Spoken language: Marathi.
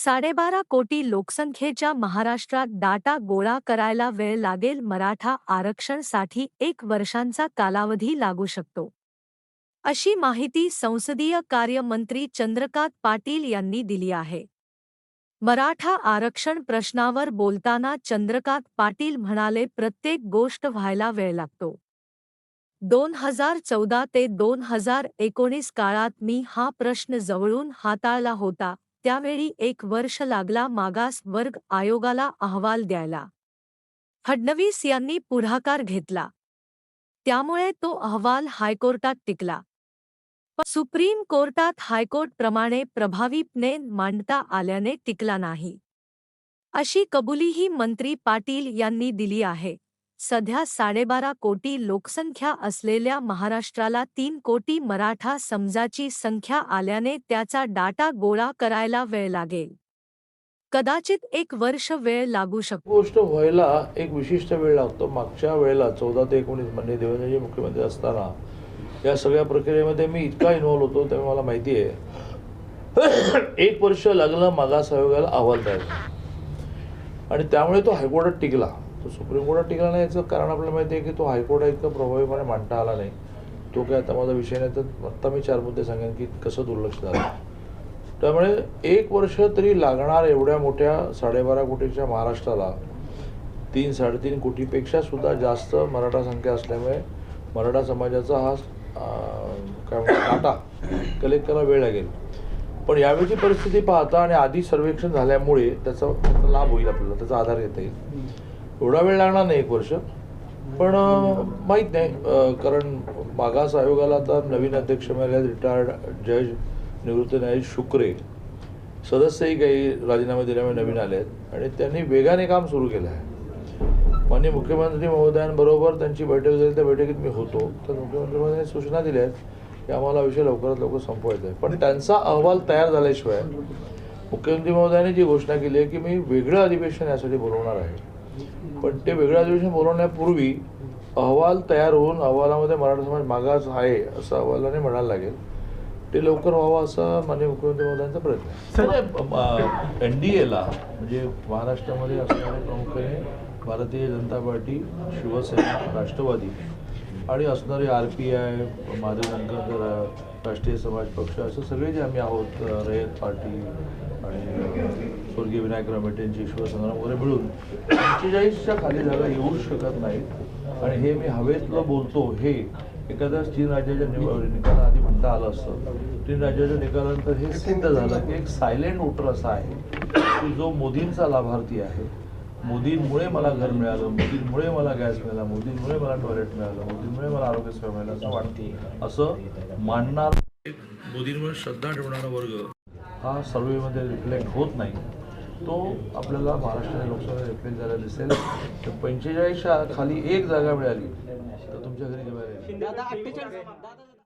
साडेबारा कोटी लोकसंख्येच्या महाराष्ट्रात डाटा गोळा करायला वेळ लागेल मराठा आरक्षणसाठी एक वर्षांचा कालावधी लागू शकतो. अशी माहिती संसदीय कार्यमंत्री चंद्रकांत पाटील यांनी दिली आहे. मराठा आरक्षण प्रश्नावर बोलताना चंद्रकांत पाटील म्हणाले प्रत्येक गोष्ट व्हायला वेळ लागतो. दोन हजार चौदा ते दोन हजार एकोणीस काळात मी हा प्रश्न जवळून हाताळला होता त्यावेळी एक वर्ष लागला मागास वर्ग आयोगाला अहवाल द्यायला. फडणवीस यांनी पुढाकार घेतला. त्यामुळे तो अहवाल हायकोर्टात टिकला. पण सुप्रीम कोर्टात हायकोर्टप्रमाणे प्रभावीपणे मांडता आल्याने टिकला नाही. अशी कबुलीही मंत्री पाटील यांनी दिली आहे. सध्या साडेबारा कोटी लोकसंख्या असलेल्या महाराष्ट्राला तीन कोटी मराठा समजाची संख्या आल्याने त्याचा डाटा गोळा करायला वेळ लागेल. कदाचित एक वर्ष वेळ लागू शकतो गोष्ट व्हायला एक विशिष्ट वेळ लागतो. मागच्या वेळेला चौदा ते एकोणीस म्हणजे देवेंद्रजी मुख्यमंत्री असताना या सगळ्या प्रक्रियेमध्ये मी इतका इन्व्हॉल्व्ह होतो तेव्हा मला माहिती आहे. एक वर्ष लागलं मागास आयोगाला अहवाल द्यायला. आणि त्यामुळे तो हायकोर्टात टिकला. तो सुप्रीम कोर्टात टिकला नाही याचं कारण आपल्याला माहिती आहे की तो हायकोर्टात इतकं प्रभावीपणे मांडता आला नाही. तो काय आता माझा विषय नाही तर आत्ता मी चार मुद्दे सांगेन की कसं दुर्लक्ष झालं. त्यामुळे एक वर्ष तरी लागणार एवढ्या मोठ्या साडेबारा कोटीच्या महाराष्ट्राला. तीन साडेतीन कोटीपेक्षा सुद्धा जास्त मराठा संख्या असल्यामुळे मराठा समाजाचा हा काय म्हणतात डाटा कलेक्ट करायला वेळ लागेल. पण यावेळची परिस्थिती पाहता आणि आधी सर्वेक्षण झाल्यामुळे त्याचा लाभ होईल आपल्याला त्याचा आधार घेता येईल. एवढा वेळ लागणार नाही एक वर्ष. पण माहीत नाही कारण मागास आयोगाला आता नवीन अध्यक्ष मिळाले रिटायर्ड जज निवृत्त न्यायाधीश शुक्रे. सदस्यही काही राजीनामे दिल्यामुळे नवीन आले आहेत आणि त्यांनी वेगाने काम सुरू केलं आहे माननीय मुख्यमंत्री महोदयांबरोबर त्यांची बैठक झाली त्या बैठकीत मी होतो. तर मुख्यमंत्री महोदयांनी सूचना दिल्या आहेत की आम्हाला विषय लवकरात लवकर संपवायचा आहे. पण त्यांचा अहवाल तयार झाल्याशिवाय मुख्यमंत्री महोदयांनी जी घोषणा केली आहे की मी वेगळं अधिवेशन यासाठी बोलवणार आहे. पण ते वेगळं अधिवेशन बोलवण्यापूर्वी अहवाल तयार होऊन अहवालामध्ये मराठा समाज मागास आहे असं अहवालाने म्हणायला लागेल. ते लवकर व्हावं असा माननीय मुख्यमंत्री महोदयांचा प्रयत्न आहे. एन डी एला म्हणजे महाराष्ट्रामध्ये असणारे प्रामुख्याने भारतीय जनता पार्टी शिवसेना राष्ट्रवादी आणि असणारे R P I Madhav Jankar Rashtriya Samaj Paksha असं सगळे जे आम्ही आहोत रयत पार्टी आणि स्वर्गीय विनायक रामेटेंची शिवसंग्राम वगैरे मिळून पंचेचाळीसच्या खाली जागा येऊ शकत नाहीत. आणि हे मी हवेतलं बोलतो हे एखाद्या तीन राज्याच्या निव- निकालाआधी म्हणता आलं असतं. तीन राज्याच्या निकालानंतर हे सिद्ध झालं की एक सायलेंट वोटर असा आहे की जो मोदींचा लाभार्थी आहे मोदींमुळे मला घर मिळालं मोदींमुळे मला गॅस मिळाला मोदींमुळे मला टॉयलेट मिळालं मोदींमुळे मला आरोग्य सेवा मिळालं असं वाटते असं मानणार मोदींवर श्रद्धा ठेवणारा वर्ग. हा सर्वेमध्ये रिफ्लेक्ट होत नाही. तो आपल्याला महाराष्ट्र लोकसभेत रिफ्लेक्ट झाला दिसेल. तर पंचेचाळीसच्या खाली एक जागा मिळाली. तर तुमच्या घरी अठ्ठेचाळीस.